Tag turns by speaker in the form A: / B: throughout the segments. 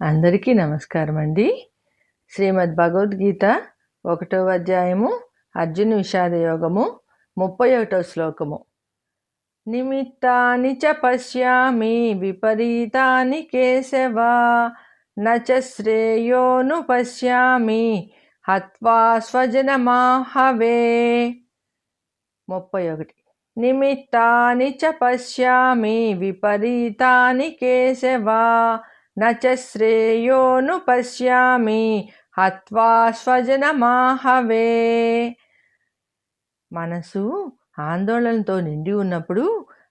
A: అందరికీ నమస్కారం అండి శ్రీమద్ భగవద్గీత ఒకటో అధ్యాయము అర్జున విషాద యోగము ముప్పై ఒకటో శ్లోకము. నిమిత్తాని చ పశ్యామి విపరీతాని కేశవా నచ శ్రేయోను పశ్యామి హత్వా స్వజనమాహవే. ముప్పై ఒకటి నిమిత్తాని చ పశ్యామి విపరీతాని కేశవా నచ శ్రేయోను పశ్యామి హత్వా స్వజనమాహవే మనసు ఆందోళనతో నిండి ఉన్నప్పుడు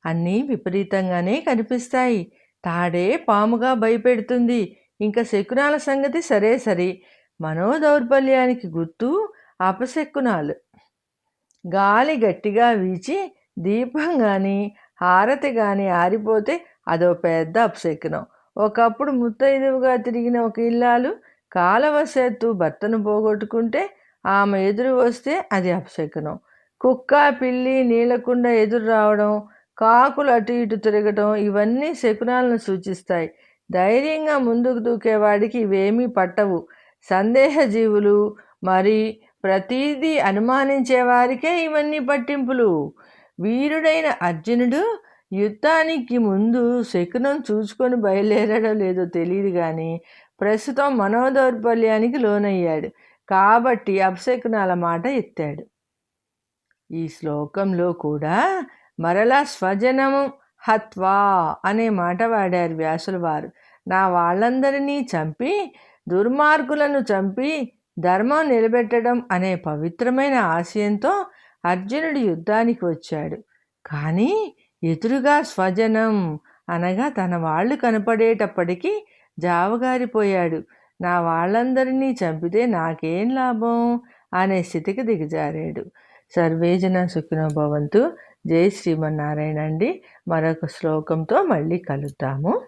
A: అన్నీ విపరీతంగానే కనిపిస్తాయి. తాడే పాముగా భయపెడుతుంది. ఇంకా శకునాల సంగతి సరే సరే. మనోదౌర్బల్యానికి గుర్తు అపశకునాలు. గాలి గట్టిగా వీచి దీపం కానీ హారతి కానీ ఆరిపోతే అదో పెద్ద అపశకునం. ఒకప్పుడు ముత్తైదువుగా తిరిగిన ఒక ఇల్లాలు కాలవశాత్తు భర్తను పోగొట్టుకుంటే ఆమె ఎదురు వస్తే అది అపశకునం. కుక్క పిల్లి నీళ్ళకుండా ఎదురు రావడం కాకులు అటు ఇటు తిరగటం ఇవన్నీ శకునాలను సూచిస్తాయి. ధైర్యంగా ముందుకు దూకేవాడికి ఇవేమీ పట్టవు. సందేహ జీవులు మరి ప్రతీదీ అనుమానించే వారికే ఇవన్నీ పట్టింపులు. వీరుడైన అర్జునుడు యుద్ధానికి ముందు శకునం చూసుకొని బయలుదేరాడో లేదో తెలియదు కానీ ప్రస్తుతం మనోదౌర్బల్యానికి లోనయ్యాడు. కాబట్టి అపశకునాల మాట ఎత్తాడు. ఈ శ్లోకంలో కూడా మరలా స్వజనము హత్వా అనే మాట వాడారు వ్యాసుల వారు. నా వాళ్ళందరినీ చంపి దుర్మార్గులను చంపి ధర్మం నిలబెట్టడం అనే పవిత్రమైన ఆశయంతో అర్జునుడు యుద్ధానికి వచ్చాడు. కానీ ఎదురుగా స్వజనం అనగా తన వాళ్ళు కనపడేటప్పటికీ జావగారిపోయాడు. నా వాళ్ళందరినీ చంపితే నాకేం లాభం? అనే స్థితికి దిగజారాడు. సర్వేజన సుఖినో భవంతు జై శ్రీమన్నారాయణ అండి. మరొక శ్లోకంతో మళ్ళీ కలుద్దాము.